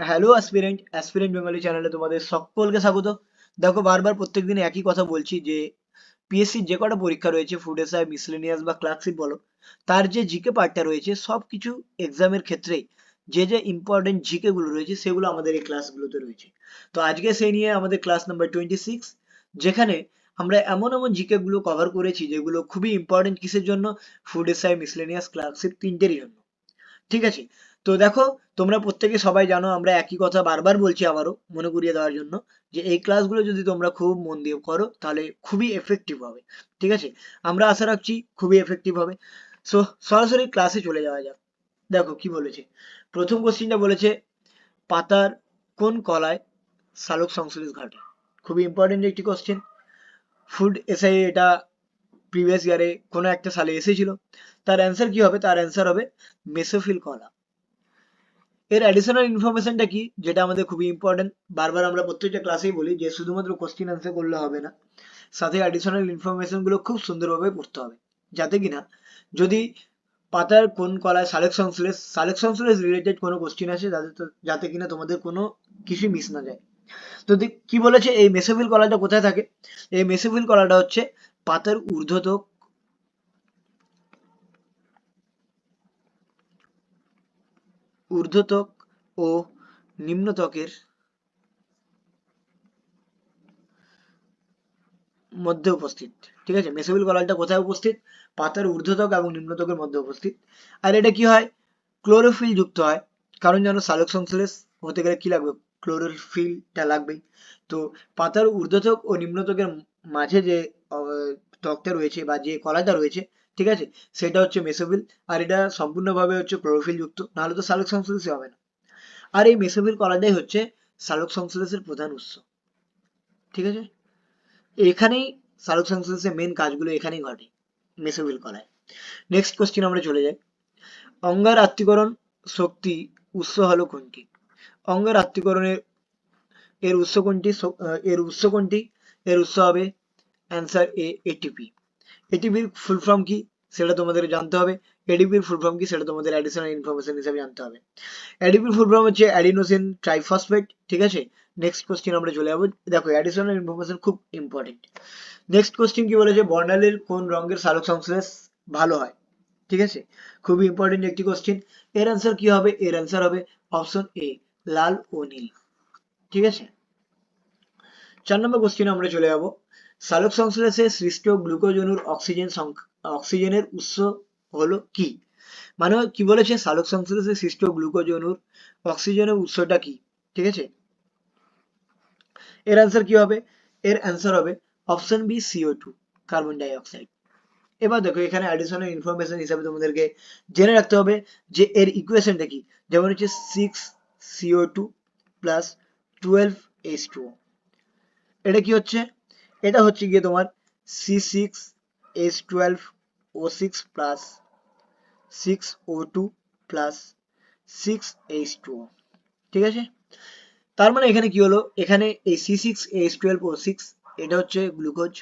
Hello aspirant aspirant Bengali চ্যানেলে তোমাদের সকলকে স্বাগত। দেখো, বারবার প্রত্যেকদিন একই কথা বলছি যে পিএসসির যে কটা পরীক্ষা রয়েছে ফুড এসআই মিসলেনিয়াস বা ক্লার্কশিপ বলো, তার যে জিকে পার্টটা রয়েছে, সব কিছু এক্সামের ক্ষেত্রেই যে যে ইম্পর্টেন্ট জিকে গুলো রয়েছে, সেগুলো আমাদের এই ক্লাসগুলোতে রয়েছে। তো আজকে সেই নিয়ে আমাদের ক্লাস নাম্বার টোয়েন্টি সিক্স যেখানে আমরা এমন এমন জিকে গুলো কভার করেছি, যেগুলো খুবই ইম্পর্টেন্ট কিসের জন্য? ফুড এসআই মিসলেনিয়াস ক্লার্কশিপ তিনটেরই জন্য। ঠিক আছে? তো দেখো, তোমরা প্রত্যেকে সবাই জানো, আমরা একই কথা বারবার বলছি আবারও মনে করিয়ে দেওয়ার জন্য, যে এই ক্লাসগুলো যদি তোমরা খুব মন দিয়ে করো, তাহলে খুবই এফেক্টিভ হবে, ঠিক আছে? আমরা আশা রাখছি খুবই এফেক্টিভ হবে। সো সরাসরি ক্লাসে চলে যাওয়া যাক। দেখো কি বলেছে। প্রথম কোশ্চিনটা বলেছে, পাতার কোন কলায় সালোক সংশ্লেষ ঘটে? খুবই ইম্পর্টেন্ট একটি কোশ্চেন ফুড এসআই এটা প্রিভিয়াস ইয়ারে কোনো একটা সালে এসেছিল। তার অ্যান্সার কি হবে? তার অ্যান্সার হবে, মেসোফিল কলা। এর অ্যাডিশনাল ইনফরমেশনটা কি? যেটা আমাদের খুবই ইম্পর্টেন্ট বারবার আমরা প্রত্যেকটা ক্লাসেই বলি যে শুধুমাত্র কোশ্চিন আনসার করলে হবে না। সাথে অ্যাডিশনাল ইনফরমেশনগুলো খুব সুন্দরভাবে পড়তে হবে। যাতে কিনা যদি পাতার কোন কলায় সালেক সংশ্লেষ সালেক সংশ্লেষ রিলেটেড কোনো কোশ্চিন আসে, যাতে যাতে কিনা তোমাদের কোনো কিছুই মিস না যায়। তো কি বলেছে? এই মেসোফিল কলাটা কোথায় থাকে? এই মেসোফিল কলাটা হচ্ছে পাতার ঊর্ধ্বতক ঊর্ধ্বতক ও নিম্নত্বকের মধ্যে উপস্থিত, ঠিক আছে? মেসোফিল কলালটা কোথায় উপস্থিত? পাতার ঊর্ধ্বতক এবং নিম্নত্বকের মধ্যে উপস্থিত। আর এটা কি হয়? ক্লোরোফিল যুক্ত হয়। কারণ জানো সালোক সংশ্লেষ হতে গেলে কি লাগবে? ক্লোরোফিলটা লাগবেই। তো পাতার ঊর্ধ্বতক ও নিম্নত্বকের মাঝে যে ত্বকটা রয়েছে বা যে কলাটা রয়েছে ঠিক আছে? সেটা হচ্ছে মেসোফিল আর এটা সম্পূর্ণভাবে হচ্ছে ক্লোরোফিল যুক্ত, নাহলে তো সালোক সংশ্লেষই হবে না। আর এই মেসোফিল কলাটাই হচ্ছে সালোক সংশ্লেষের প্রধান উৎস। ঠিক আছে? এখানেই সালোক সংশ্লেষের মেন কাজগুলো এখানেই ঘটে মেসোফিল কলায় নেক্সট কোশ্চেন আমরা চলে যাই। অঙ্গার আত্মীকরণ শক্তি উৎস হলো কোনটি? অঙ্গার আত্মীকরণের এর উৎস কোনটি? এর উৎস কোনটি? এর উৎস হবে অ্যান্সার এ এটিপি এটিপির ফুল ফর্ম কি সেটা তোমাদের জানতে হবে। এডিপির ফুল ফর্ম কি সেটা তোমাদের অ্যাডিশনাল ইনফরমেশন হিসেবে জানতে হবে। এডিপির ফুল ফর্ম হচ্ছে অ্যাডিনোসিন ট্রাইফসফেট ঠিক আছে? নেক্সট কোশ্চেন আমরা চলে যাব। দেখো অ্যাডিশনাল ইনফরমেশন খুব ইম্পর্টেন্ট নেক্সট কোশ্চেন কি বলেছে? বর্ণালীর কোন রঙের সালোক সংশ্লেষ ভালো হয়? ঠিক আছে? খুবই ইম্পর্টেন্ট একটি কোশ্চেন এর অ্যান্সার কি হবে? এর অ্যান্সার হবে অপশন এ লাল ও নীল। ঠিক আছে? চার নম্বর কোশ্চেনে আমরা চলে যাব। সালোক সংশ্লেষে সৃষ্ট গ্লুকোজ অণুর অক্সিজেন অক্সিজেনের উৎস হলো কি? মানে কি বলেছে? সালোক সংশ্লেষে সৃষ্ট গ্লুকোজ অণুর অক্সিজেনের উৎসটা কি? ঠিক আছে? এর অ্যান্সার কি হবে? এর অ্যান্সার হবে option B CO two carbon dioxide এবার দেখো, এখানে অ্যাডিশনাল ইনফরমেশন হিসাবে তোমাদেরকে জেনে রাখতে হবে যে এর ইকুয়েশনটা কি? যেমন হচ্ছে six CO two plus twelve H two এটা কি হচ্ছে? এটা হচ্ছে গিয়ে তোমার C six H twelve O six plus six O two plus six H two ঠিক আছে? তার মানে এখানে কি হলো? এখানে এই C six H twelve O six এটা হচ্ছে গ্লুকোজ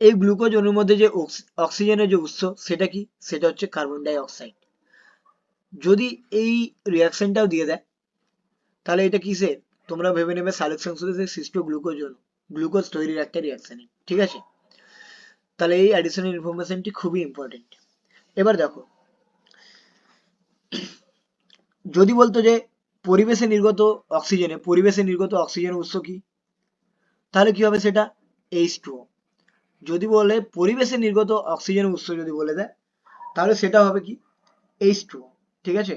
এই গ্লুকোজ অণুর মধ্যে যে অক্সি- অক্সিজেনের যে উৎস, সেটা কি? সেটা হচ্ছে কার্বন ডাই অক্সাইড যদি এই রিয়াকশনটাও দিয়ে দেয়, তাহলে এটা কিসের? তোমরা ভেবে নেবে সালোক সৃষ্ট গ্লুকোজ গ্লুকোজ তৈরির একটা রিয়াকশন ঠিক আছে? তাহলে এই অ্যাডিশনাল ইনফরমেশনটি খুবই ইম্পর্টেন্ট এবার দেখো, যদি বলতো যে পরিবেশে নির্গত অক্সিজেনে পরিবেশে নির্গত অক্সিজেনের উৎস কি? তাহলে কি হবে সেটা? এইচ টু যদি বলে পরিবেশে নির্গত অক্সিজেনের উৎস যদি বলে দেয়, তাহলে সেটা হবে কি? এইচ টু ঠিক আছে?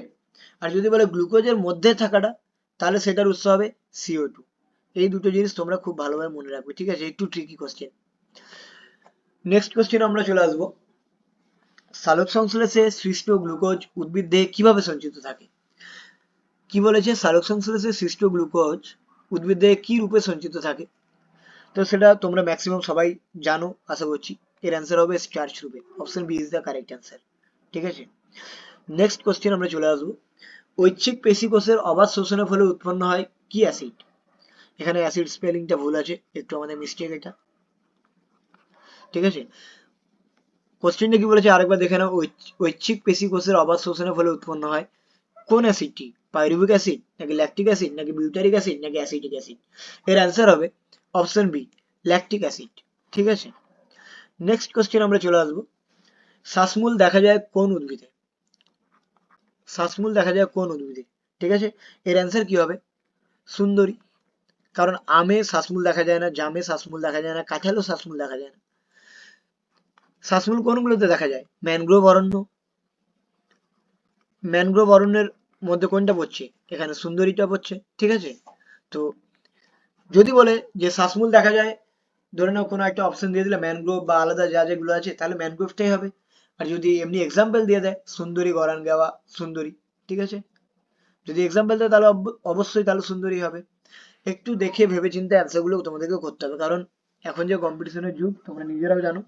আর যদি বলে গ্লুকোজের মধ্যে থাকাটা তাহলে সেটার উৎস হবে সিও টু এই দুটো জিনিস তোমরা খুব ভালোভাবে মনে রাখবে, ঠিক আছে? একটু ট্রিকি কোশ্চেন নেক্সট কোশ্চেন আমরা চলে আসব। সালোক সংশ্লেষে সৃষ্ট গ্লুকোজ উদ্ভিদ দেহে কীভাবে সঞ্চিত থাকে? কি বলেছে? সালোক সংশ্লেষে সৃষ্ট গ্লুকোজ উদ্ভিদ দেহে কি রূপে সঞ্চিত থাকে? তো সেটা তোমরা ম্যাক্সিমাম সবাই জানো, আশা করছি। এর অ্যান্সার হবে স্টার্চ রূপে। Option B is the correct answer ঠিক আছে? নেক্সট কোশ্চেন আমরা চলে আসব। ঐচ্ছিক পেশি কোষের অবাধ শোষণের ফলে উৎপন্ন হয় কি অ্যাসিড? এখানে অ্যাসিড স্পেলিংটা ভুল আছে, একটু আমাদের মিস্টেক এটা। ঠিক আছে? কোশ্চেনটা কি বলেছে? আরেকবার দেখে নাও। ঐচ্ছিক পেশি কোষের অবাধ শোষণের ফলে উৎপন্ন হয় কোন অ্যাসিডটি? পাইরুভিক অ্যাসিড, নাকি ল্যাকটিক অ্যাসিড, নাকি বিউটারিক অ্যাসিড, নাকি অ্যাসিডিক অ্যাসিড? এর অ্যান্সার হবে অপশন বি ল্যাকটিক অ্যাসিড। ঠিক আছে? নেক্সট কোশ্চেন আমরা চলে আসব। শ্বাসমূল দেখা যায় কোন উদ্ভিদে? শ্বাসমূল দেখা যায় কোন উদ্ভিদে ঠিক আছে? এর অ্যান্সার কি হবে? সুন্দরী। কারণ আমে শ্বাসমূল দেখা যায় না, জামে শ্বাসমূল দেখা যায় না, কাঁঠালও শ্বাসমূল দেখা যায় না। শ্বাসমূল কোনগুলোতে দেখা যায়? ম্যানগ্রোভ অরণ্য। ম্যানগ্রোভ অরণ্যের মধ্যে কোনটা পড়ছে? এখানে সুন্দরীটা পড়ছে, ঠিক আছে? তো যদি বলে যে শ্বাসমূল দেখা যায়, ধরে নাও কোনো একটা অপশন দিয়ে দিলে ম্যানগ্রোভ বা আলাদা যা যেগুলো আছে, তাহলে ম্যানগ্রোভটাই হবে। আর যদি এমনি এক্সাম্পল দিয়ে দেয়, সুন্দরী গরান গাওয়া, সুন্দরী, ঠিক আছে? যদি এক্সাম্পল দেয়, তাহলে অব- অবশ্যই তাহলে সুন্দরী হবে। একটু দেখে ভেবে চিন্তে অ্যান্সারগুলো তোমাদেরকে করতে হবে। কারণ এখন যে কম্পিটিশনের যুগ, তোমরা নিজেরাও জানো,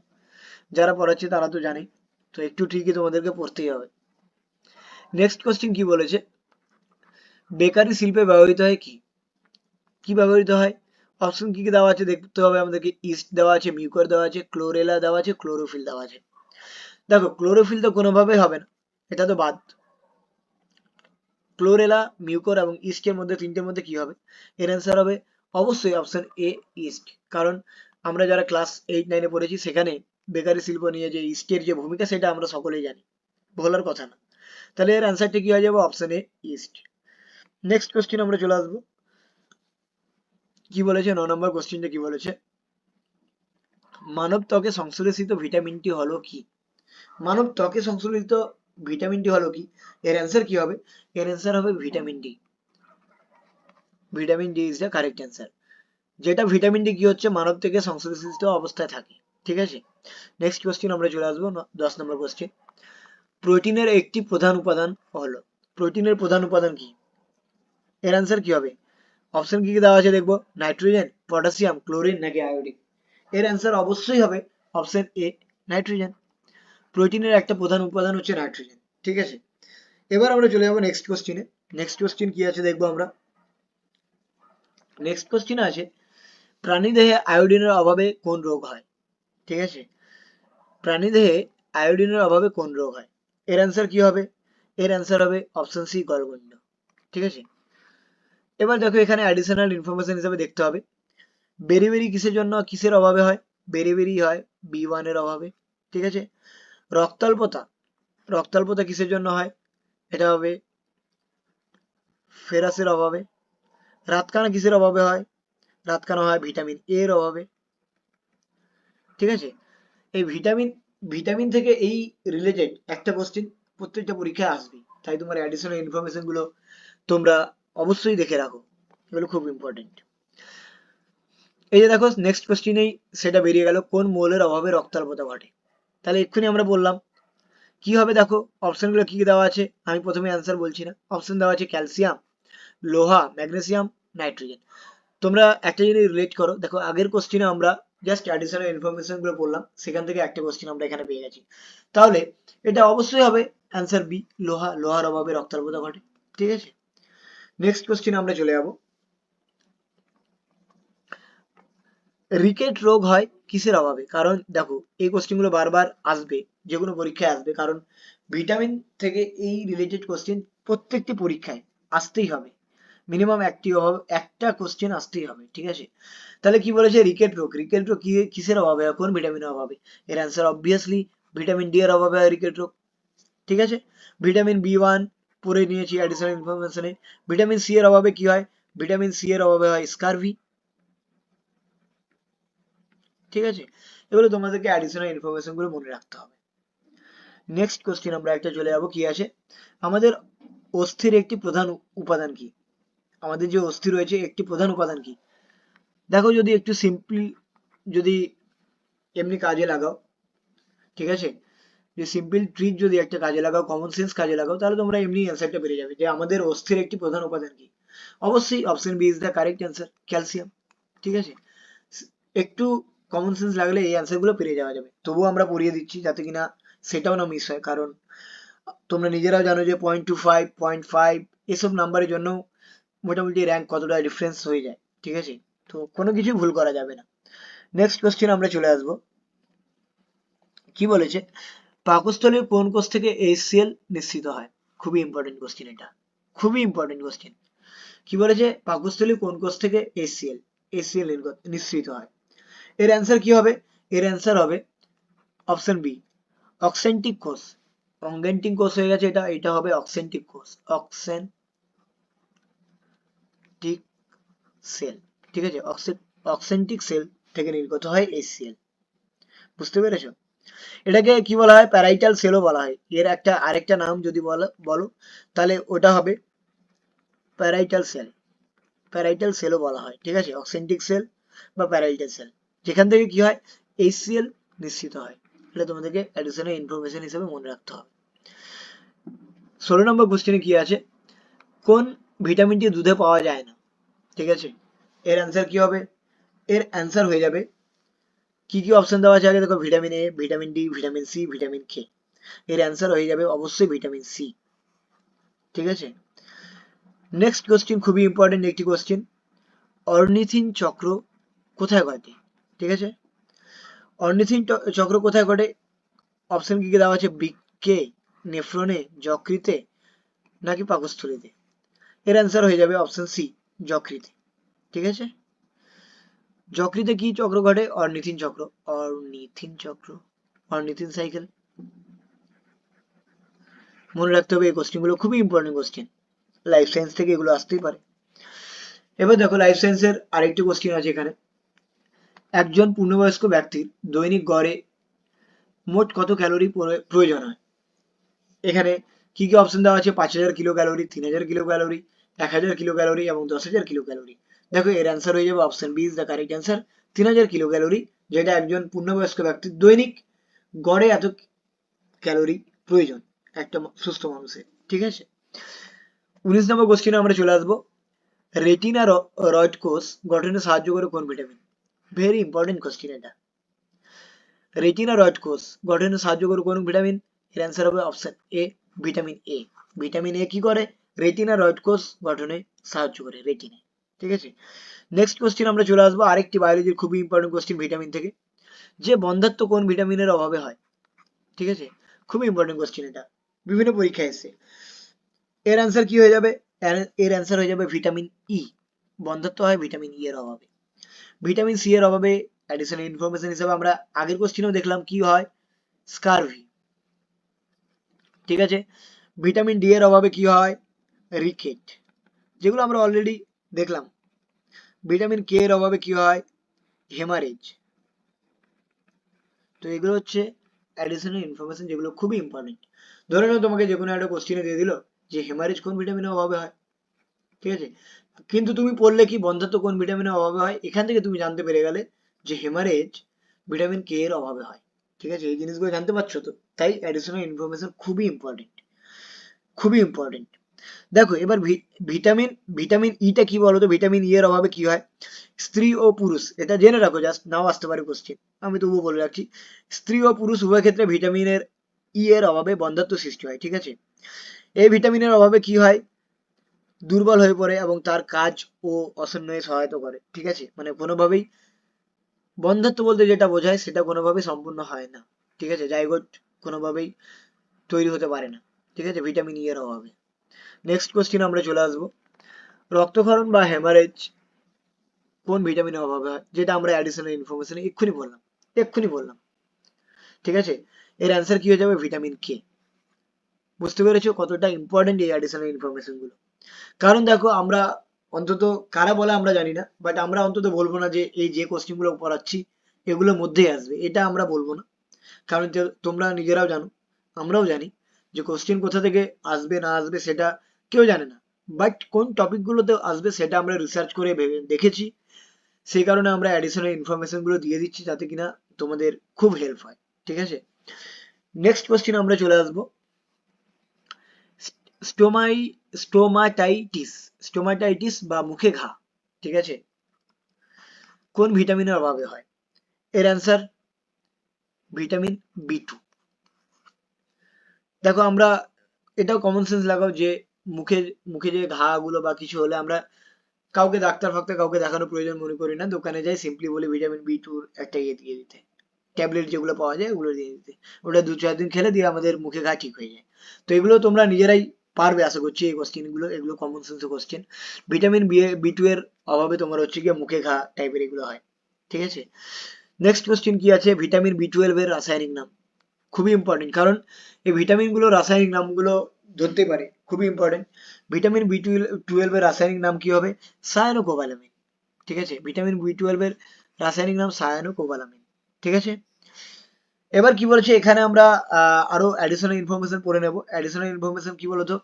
যারা পড়াচ্ছে তারা তো জানে তো একটু ঠিকই তোমাদেরকে পড়তেই হবে। নেক্সট কোশ্চেন কি বলেছে? বেকারি শিল্পে ব্যবহৃত হয় কি? কি ব্যবহৃত হয়? অপশন কি কি দেওয়া আছে দেখতে হবে আমাদেরকে। ইস্ট দেওয়া আছে মিউকার দেওয়া আছে ক্লোরেলা দেওয়া আছে ক্লোরোফিল দেওয়া আছে। দেখো ক্লোরোফিল তো কোনোভাবেই হবে না, এটা তো বাদ। ক্লোরেলা মিউকোর এবং ইস্টের মধ্যে, তিনটের মধ্যে কি হবে? এর অ্যান্সার হবে অবশ্যই অপশন এ ইস্ট কারণ আমরা যারা ক্লাস এইট নাইনে পড়েছি, সেখানে বেকারি শিল্প নিয়ে যে ইস্টের যে ভূমিকা, সেটা আমরা সকলেই জানি। ভোলার কথা না। তাহলে এর অ্যান্সারটা কি হয়ে যাবে? Option A yeast next question আমরা চলে আসব। কি বলেছে? ন নম্বর কোশ্চেনটা কি বলেছে? মানব ত্বকে সংশ্লেষিত ভিটামিনটি হলো কি? মানব ত্বকে সংশ্লেষিত ভিটামিনটি হলো কি? এর অ্যান্সার কি হবে? এর অ্যান্সার হবে vitamin D. Vitamin D is the correct answer যেটা ভিটামিন ডি কি হচ্ছে? মানব থেকে সংশ্লেষিত অবস্থায় থাকে। ঠিক আছে? নেক্সট কোশ্চেন আমরা চলে আসব দশ নম্বর কোশ্চেন প্রোটিনের একটি প্রধান উপাদান হলো। প্রোটিনের প্রধান উপাদান কি? এর অ্যান্সার কি হবে? অপশন কি কি দেওয়া আছে দেখব? নাইট্রোজেন, পটাশিয়াম, ক্লোরিন নাকি আয়োডিন? এর অ্যান্সার অবশ্যই হবে অপশন এ নাইট্রোজেন। প্রোটিনের একটা প্রধান উপাদান হচ্ছে নাইট্রোজেন ঠিক আছে? এবার আমরা চলে যাব নেক্সট কোশ্চেনে নেক্সট কোশ্চেন কি আছে দেখব আমরা? নেক্সট কোশ্চেন আছে প্রাণীদেহে আয়োডিনের অভাবে কোন রোগ হয়? ঠিক আছে? প্রাণীদেহে আয়োডিনের অভাবে কোন রোগ হয়? এর অ্যান্সার কি হবে? এর অ্যান্সার হবে অপশন সি গলগন্ড ঠিক আছে? এবার দেখো এখানে অ্যাডিশনাল ইনফরমেশন হিসেবে দেখতে হবে। বেরিবেরি কিসের জন্য, কিসের অভাবে হয়? বেরিবেরি হয় বি ওয়ানের অভাবে। ঠিক আছে? রক্তাল্পতা। রক্তাল্পতা কিসের জন্য হয়? এটা হবে ফেরাসের অভাবে। রাতকানা কিসের অভাবে হয়? রাতকানা হয় ভিটামিন এর অভাবে। ঠিক আছে? এই ভিটামিন ভিটামিন থেকে এই রিলেটেড একটা কোশ্চেন প্রত্যেকটা পরীক্ষায় আসবে তাই তোমার অ্যাডিশনাল ইনফরমেশনগুলো তোমরা অবশ্যই দেখে রাখো। এগুলো খুব ইম্পর্টেন্ট এই যে দেখো নেক্সট কোশ্চেনেই সেটা বেরিয়ে গেল, কোন মৌলের অভাবে রক্তাল্পতা ঘটে? তাহলে এক্ষুনি আমরা বললাম। কি হবে দেখো? অপশনগুলো কি কি দেওয়া আছে? আমি প্রথমে অ্যান্সার বলছি না। অপশন দেওয়া আছে ক্যালসিয়াম লোহা ম্যাগনেসিয়াম নাইট্রোজেন তোমরা একটা জিনিস রিলেট করো। দেখো, আগের কোশ্চেনে আমরা জাস্ট অ্যাডিশনাল ইনফরমেশনগুলো বললাম। সেখান থেকে একটা কোশ্চেন আমরা এখানে পেয়ে গেছি। তাহলে এটা অবশ্যই হবে অ্যান্সার বি লোহা, লোহার অভাবে রক্তাল্পতা ঘটে। ঠিক আছে? নেক্সট কোশ্চেন আমরা চলে যাব। রিকেট রোগ হয় কিসের অভাবে? কারণ দেখো, এই কোশ্চেনগুলো বারবার আসবে, যে কোনো পরীক্ষায় আসবে। কারণ ভিটামিন থেকে এই রিলেটেড কোশ্চেন প্রত্যেকটি পরীক্ষায় আসতেই হবে। মিনিমাম একটি একটা কোশ্চেন আসতেই হবে, ঠিক আছে? তাহলে কি বলেছে রিকেট রোগ? রিকেট রোগ কিসের অভাবে? হয়? কোন ভিটামিনের অভাবে? এর অ্যান্সার অবভিয়াসলি ভিটামিন ডি এর অভাবে হয় রিকেট রোগ, ঠিক আছে? ভিটামিন বি ওয়ান পড়ে নিয়েছি অ্যাডিশনাল ইনফরমেশনে ভিটামিন সি এর অভাবে কি হয়? ভিটামিন সি এর অভাবে হয় স্কারভি ঠিক আছে? এগুলো তোমাদেরকে অ্যাডিশনাল ইনফরমেশনগুলো মনে রাখতে হবে। নেক্সট কোশ্চেন আমরা একটা চলে যাব, কি আছে? আমাদের অস্থির একটি প্রধান উপাদান কি? আমাদের যে অস্থি রয়েছে, একটি প্রধান উপাদান কি? দেখো, যদি একটু সিম্পল যদি এমনি কাজে লাগাও, ঠিক আছে? যে সিম্পল ট্রিক যদি একটা কাজে লাগাও কমন সেন্স কাজে লাগাও, তাহলে তোমরা এমনি অ্যান্সারটা পেরে যাবে যে আমাদের অস্থির একটি প্রধান উপাদান কি? অবশ্যই option B is the correct answer calcium ঠিক আছে? একটু কমন সেন্স লাগলে এই অ্যান্সারগুলো পেরে যাওয়া যাবে। তবুও আমরা পড়িয়ে দিচ্ছি যাতে কিনা সেটাও না মিস হয়। কারণ, তোমরা নিজেরাও জানো যে point two five point five এসব নাম্বারের জন্য মোটামুটি র্যাঙ্ক কতটা ডিফারেন্স হয়ে যায়। ঠিক আছে? তো কোনো কিছু ভুল করা যাবে না। নেক্সট কোশ্চেন আমরা চলে আসব। কি বলেছে? পাকস্থলীর কোন কোষ থেকে এইচসিএল নিশ্চিত হয়? খুবই ইম্পর্টেন্ট কোশ্চেন এটা। খুবই ইম্পর্টেন্ট কোশ্চেন কি বলেছে? পাকস্থলী কোন কোষ থেকে এসিএল এসিএল নিঃসৃত হয়? এর অ্যান্সার কি হবে? এর অ্যান্সার হবে অপশন বি অক্সেন্টিক কোষ অঙ্গেন্টিক কোষ হয়ে গেছে এটা এটা হবে অক্সেন্টিক কোষ অক্সেন্টিক সেল ঠিক আছে? অক্সেন্টিক সেল থেকে নির্গত হয় এসিএল বুঝতে পেরেছ? এটাকে কি বলা হয়? প্যারাইটাল সেলও বলা হয়। এর একটা, আরেকটা নাম যদি বলো বলো, তাহলে ওটা হবে প্যারাইটাল সেল প্যারাইটাল সেলও বলা হয়, ঠিক আছে? অক্সেন্টিক সেল বা প্যারাইটাল সেল যেখান থেকে কি হয়? এইচসিএল নিশ্চিত হয়। এটা তোমাদেরকে অ্যাডিশনাল ইনফরমেশন হিসেবে মনে রাখতে হবে। ষোলো নম্বর কোশ্চেনে কি আছে? কোন ভিটামিনটি দুধে পাওয়া যায় না? ঠিক আছে? এর অ্যান্সার কি হবে? এর অ্যান্সার হয়ে যাবে। কি কি অপশন দেওয়া আছে আগে? দেখো vitamin A vitamin D vitamin C vitamin K এর অ্যান্সার হয়ে যাবে অবশ্যই ভিটামিন সি ঠিক আছে? নেক্সট কোশ্চেন খুবই ইম্পর্টেন্ট একটি কোশ্চেন অর্নিথিন চক্র কোথায় ঘটে? ঠিক আছে? অর্নিথিন চক্র কোথায় ঘটে? অপশন কি কি দেওয়া আছে? বৃক্কে, নেফ্রনে, যকৃতে নাকি পাকস্থলীতে? এর অ্যান্সার হয়ে যাবে অপশন সি যকৃতে। ঠিক আছে? যকৃতে কি চক্র ঘটে? অর্নিথিন চক্র। অর্নিথিন চক্র। অর্নিথিন সাইকেল মনে রাখতে হবে এই কোশ্চেনগুলো খুবই ইম্পর্টেন্ট কোশ্চেন লাইফ সায়েন্স থেকে এগুলো আসতেই পারে। এবার দেখো লাইফ সায়েন্সের আরেকটি কোশ্চেন আছে এখানে। একজন পূর্ণবয়স্ক ব্যক্তির দৈনিক গড়ে মোট কত ক্যালোরি প্রয়োজন হয়? এখানে কি কি অপশন দেওয়া আছে? পাঁচ হাজার কিলো ক্যালোরি তিন হাজার কিলো ক্যালোরি এক হাজার কিলো ক্যালোরি এবং দশ হাজার কিলো ক্যালোরি দেখো, এর অ্যান্সার হয়ে যাবে option B is the correct answer তিন হাজার কিলো ক্যালোরি যেটা একজন পূর্ণবয়স্ক ব্যক্তির দৈনিক গড়ে এত ক্যালোরি প্রয়োজন একটা সুস্থ মানুষের। ঠিক আছে? উনিশ নম্বর কোশ্চেনে আমরা চলে আসব। রেটিনা রয়েড কোষ গঠনে সাহায্য করে কোন ভিটামিন ভেরি ইম্পর্টেন্ট কোশ্চেন এটা। রেটিনা রয়েড কোষ গঠনে সাহায্য করে কোন ভিটামিন এর অ্যান্সার হবে option A vitamin A vitamin A কি করে? রেটিনা রয়েড কোষ গঠনে সাহায্য করে রেটিনে ঠিক আছে? নেক্সট কোশ্চেন আমরা চলে আসব আরেকটি বায়োলজির খুবই ইম্পর্টেন্ট কোশ্চেন ভিটামিন থেকে। যে বন্ধাত্ব কোন ভিটামিনের অভাবে হয়। ঠিক আছে? খুবই ইম্পর্টেন্ট কোশ্চেন এটা। বিভিন্ন পরীক্ষায় এসে এর অ্যান্সার কি হয়ে যাবে? এর অ্যান্সার হয়ে যাবে ভিটামিন ই বন্ধাত্ব হয় ভিটামিন ই এর অভাবে। ভিটামিন সি এর অভাবে অ্যাডিশনাল ইনফরমেশন হিসেবে আমরা আগের কোশ্চেনেও দেখলাম কি হয়? স্কারভি ঠিক আছে? ভিটামিন ডি এর অভাবে কি হয়? রিকেট যেগুলো আমরা অলরেডি দেখলাম। ভিটামিন কে এর অভাবে কি হয়? হেমারেজ তো এগুলো হচ্ছে অ্যাডিশনাল ইনফরমেশন যেগুলো খুবই ইম্পর্টেন্ট ধরে নাও তোমাকে যে কোনো একটা কোশ্চেনে দিয়ে দিল যে হেমারেজ কোন ভিটামিনের অভাবে হয়? ঠিক আছে? কিন্তু তুমি পড়লে কি বন্ধাত্ব কোন ভিটামিনের অভাবে হয়? এখান থেকে তুমি জানতে পেরে গেলে যে হেমারেজ ভিটামিন কে এর অভাবে হয়। ঠিক আছে? এই জিনিসগুলো জানতে পারছ তো? তাই অ্যাডিশনাল ইনফরমেশন খুবই ইম্পর্টেন্ট খুবই ইম্পর্টেন্ট দেখো, এবার ভিটামিন ভিটামিন ইটা কি বলতো? ভিটামিন ই এর অভাবে কি হয়? স্ত্রী ও পুরুষ, এটা জেনে রাখো জাস্ট নাও আসতে পারে কোশ্চেন আমি তবুও বলে রাখছি, স্ত্রী ও পুরুষ উভয় ক্ষেত্রে ভিটামিনের ই এর অভাবে বন্ধাত্ব সৃষ্টি হয়, ঠিক আছে? এই ভিটামিনের অভাবে কি হয়? দুর্বল হয়ে পড়ে এবং তার কাজ ও অসন্নয়ে সহায়তা করে, ঠিক আছে? মানে কোনোভাবেই বন্ধাত্ব বলতে যেটা বোঝায় সেটা কোনোভাবেই সম্পূর্ণ হয় না, ঠিক আছে? জাইগোট কোনোভাবেই তৈরি হতে পারে না, ঠিক আছে? ভিটামিন ই এর অভাবে। নেক্সট কোশ্চেন আমরা চলে আসব। রক্তক্ষরণ বা হ্যামারেজ কোন ভিটামিনের অভাবে হয়? যেটা আমরা অ্যাডিশনাল ইনফরমেশনে এক্ষুনি বললাম এক্ষুনি বললাম, ঠিক আছে? এর অ্যান্সার কি হয়ে যাবে? ভিটামিন কে বুঝতে পেরেছ কতটা ইম্পর্টেন্ট এই অ্যাডিশনাল ইনফরমেশনগুলো? কারণ দেখো আমরা অন্তত কারা বলে আমরা জানি না বাট আমরা অন্তত বলব না যে এই যে কোশ্চেনগুলো পড়াচ্ছি, এগুলোর মধ্যেই আসবে। এটা আমরা বলব না। কারণ তোমরা নিজেরাও জানো, আমরাও জানি যে কোশ্চেন কোথা থেকে আসবে, না আসবে সেটা কেউ জানে না। বাট কোন টপিক গুলোতে আসবে সেটা আমরা রিসার্চ করে ভেবে দেখেছি। সেই কারণে আমরা অ্যাডিশনাল ইনফরমেশনগুলো দিয়ে দিচ্ছি যাতে কিনা তোমাদের খুব হেল্প হয়। ঠিক আছে? নেক্সট কোশ্চেন আমরা চলে আসব। স্টোমাই স্টোমাটাইটিস স্টোমাটাইটিস বা মুখে ঘা, ঠিক আছে? কোন ভিটামিনের অভাবে হয়? এর অ্যান্সার ভিটামিন বি টু দেখো আমরা, এটাও কমন সেন্স লাগাও যে মুখে মুখে যে ঘা গুলো বা কিছু হলে আমরা কাউকে ডাক্তার ফাক্তার কাউকে দেখানোর প্রয়োজন মনে করি না, দোকানে যাই সিম্পলি বলে ভিটামিন বি টুর একটা ইয়ে দিয়ে দিতে। ট্যাবলেট যেগুলো পাওয়া যায় ওগুলো দিয়ে দিতে। ওটা দু চার দিন খেলে দিয়ে আমাদের মুখে ঘা ঠিক হয়ে যায়। তো এগুলো তোমরা নিজেরাই পারবে আশা করছি এই কোশ্চেনগুলো, এগুলো common সেন্সের question vitamin B B two এর অভাবে তোমার হচ্ছে গিয়ে মুখে ঘা টাইপের এগুলো হয়, ঠিক আছে? নেক্সট কোশ্চেন কি আছে? ভিটামিন বি টুয়েলভ এর রাসায়নিক নাম। খুবই ইম্পর্টেন্ট কারণ এই ভিটামিনগুলো, রাসায়নিক নামগুলো ধরতে পারে, খুবই ইম্পর্টেন্ট ভিটামিন বি টুয়েলভ এর রাসায়নিক নাম কি হবে? সায়ানোকোবালামিন ঠিক আছে? ভিটামিন বি টুয়েলভ এর রাসায়নিক নাম সায়ানোকোবালামিন ঠিক আছে? এবার কি বলেছে? এখানে আমরা আরও অ্যাডিশনাল ইনফরমেশন পড়ে নেব। অ্যাডিশনাল ইনফরমেশন কি বলতো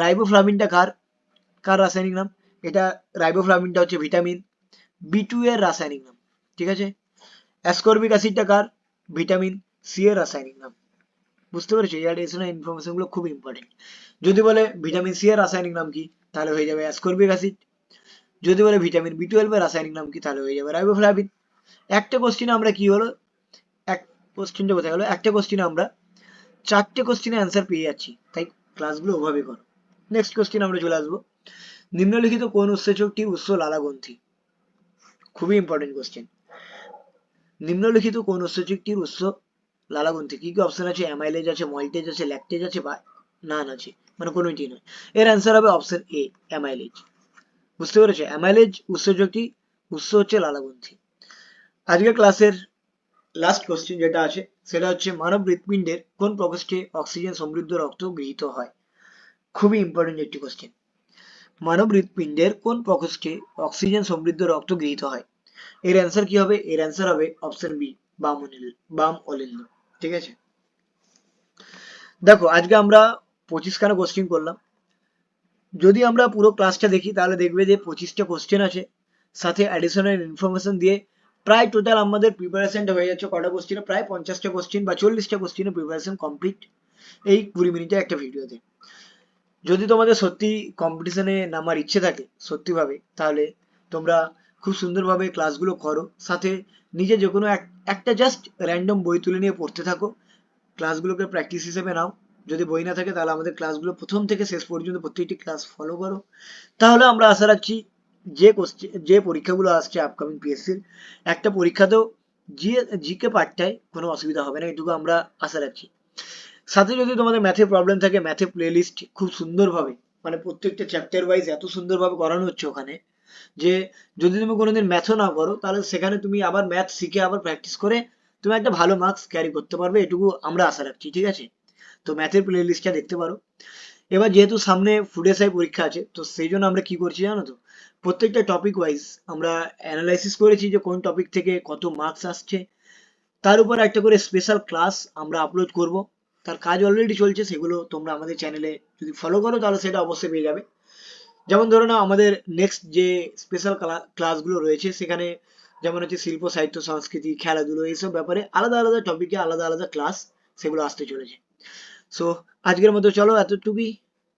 রাইবোফ্লাভিনটা কার? কার রাসায়নিক নাম? এটা রাইবোফ্লাভিনটা হচ্ছে ভিটামিন বি টু এর রাসায়নিক নাম। ঠিক আছে? অ্যাসকর্বিক অ্যাসিডটা কার? ভিটামিন সি এর রাসায়নিক নাম। বুঝতে পেরেছ? এই অ্যাডিশনাল ইনফরমেশনগুলো খুব ইম্পর্টেন্ট যদি বলে ভিটামিন সি এর রাসায়নিক নাম কি, তাহলে হয়ে যাবে অ্যাসকর্বিক অ্যাসিড যদি বলে ভিটামিন বি টুয়েলভ এর রাসায়নিক নাম কি, তাহলে হয়ে যাবে রাইবোফ্লাভিন একটা কোশ্চিনে আমরা কি হলো? কোশ্চেনটা কোথায় গেলো? একটা কোশ্চিনে আমরা চারটে কোশ্চিনে অ্যান্সার পেয়ে যাচ্ছি। তাই ক্লাসগুলো ওভাবে করো। নেক্সট কোশ্চিন আমরা চলে আসব। নিম্নলিখিত কোন উৎসেচকটির উৎস লালাগ্রন্থি? খুবই ইম্পর্টেন্ট কোশ্চেন নিম্নলিখিত কোন উৎসেচকটির উৎস লালাগ্রন্থি? কি কি অপশন আছে? অ্যামাইলেজ আছে মল্টেজ আছে ল্যাকটেজ আছে বা নান আছে? মানে কোনোটি নয়। এর অ্যান্সার হবে অপশন এ অ্যামাইলেজ বুঝতে পেরেছ? অ্যামাইলেজ উৎসেচকটি উৎস হচ্ছে লালাগ্রন্থি। আজকে ক্লাসের লাস্ট কোশ্চেন যেটা আছে, সেটা হচ্ছে মানব হৃৎপিণ্ডের কোন প্রকোষ্ঠে অক্সিজেন সমৃদ্ধ রক্ত গৃহীত হয়? খুবই ইম্পর্টেন্ট একটি কোশ্চেন মানব হৃৎপিণ্ডের কোন প্রকোষ্ঠে অক্সিজেন সমৃদ্ধ রক্ত গৃহীত হয়? এর অ্যান্সার কি হবে? এর অ্যান্সার হবে অপশন বি বাম অনিল, বাম অলিন্দ। ঠিক আছে? দেখো, আজকে আমরা পঁচিশখানা কোশ্চেন করলাম। যদি আমরা পুরো ক্লাসটা দেখি, তাহলে দেখবে যে পঁচিশটা কোশ্চেন আছে। সাথে অ্যাডিশনাল ইনফরমেশন দিয়ে প্রায় টোটাল আমাদের প্রিপারেশনটা হয়ে যাচ্ছে কটা কোশ্চেনে প্রায় পঞ্চাশটা কোশ্চেন বা চল্লিশটা কোশ্চেনের প্রিপারেশন কমপ্লিট এই কুড়ি মিনিটের একটা ভিডিওতে যদি তোমাদের সত্যি কম্পিটিশনে নামার ইচ্ছে থাকে, সত্যিভাবে, তাহলে তোমরা খুব সুন্দরভাবে ক্লাসগুলো করো। সাথে নিজে যে কোনো এক- একটা জাস্ট র্যান্ডম বই তুলে নিয়ে পড়তে থাকো। ক্লাসগুলোকে প্র্যাকটিস হিসেবে নাও। যদি বই না থাকে, তাহলে আমাদের ক্লাসগুলো প্রথম থেকে শেষ পর্যন্ত প্রত্যেকটি ক্লাস ফলো করো। তাহলে আমরা আশা রাখছি যে কোশ্চেন যে পরীক্ষাগুলো আসছে আপকামিং পিএসসির একটা পরীক্ষাতেও জি জিকে পার্টটায় কোনো অসুবিধা হবে না এটুকু আমরা আশা রাখছি। সাথে যদি তোমাদের ম্যাথে প্রবলেম থাকে ম্যাথে প্লেলিস্ট খুব সুন্দরভাবে মানে প্রত্যেকটা চ্যাপ্টার ওয়াইজ এত সুন্দরভাবে করানো হচ্ছে ওখানে, যে যদি তুমি কোনোদিন ম্যাথও না করো, তাহলে সেখানে তুমি আবার ম্যাথ শিখে আবার প্র্যাকটিস করে তুমি একটা ভালো মার্কস ক্যারি করতে পারবে এটুকু আমরা আশা রাখছি, ঠিক আছে? তো ম্যাথের প্লে লিস্টটা দেখতে পারো। এবার যেহেতু সামনে ফুড এসআই পরীক্ষা আছে, তো সেই জন্য আমরা কি করছি জানো তো? প্রত্যেকটা টপিক ওয়াইজ আমরা অ্যানালাইসিস করেছি যে কোন টপিক থেকে কত মার্কস আসছে। তার উপর একটা করে স্পেশাল ক্লাস আমরা আপলোড করব। তার কাজ অলরেডি চলছে, সেগুলো তোমরা আমাদের চ্যানেলে যদি ফলো করো, তাহলে সেটা অবশ্যই পেয়ে যাবে। যেমন ধরো না, আমাদের নেক্সট যে স্পেশাল ক্লাসগুলো রয়েছে, সেখানে যেমন হচ্ছে শিল্প, সাহিত্য, সংস্কৃতি, খেলাধুলো, এইসব ব্যাপারে আলাদা আলাদা টপিকে আলাদা আলাদা ক্লাস সেগুলো আসতে চলেছে। সো আজকের মতো চলো, এতটুকুই।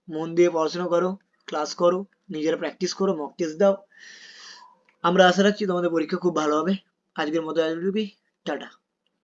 মন দিয়ে পড়াশোনা করো ক্লাস করো। নিজেরা প্র্যাকটিস করো মক টেস্ট দাও। আমরা আশা রাখছি তোমাদের পরীক্ষা খুব ভালো হবে। আজকের মতো এতটুকুই। টাটা।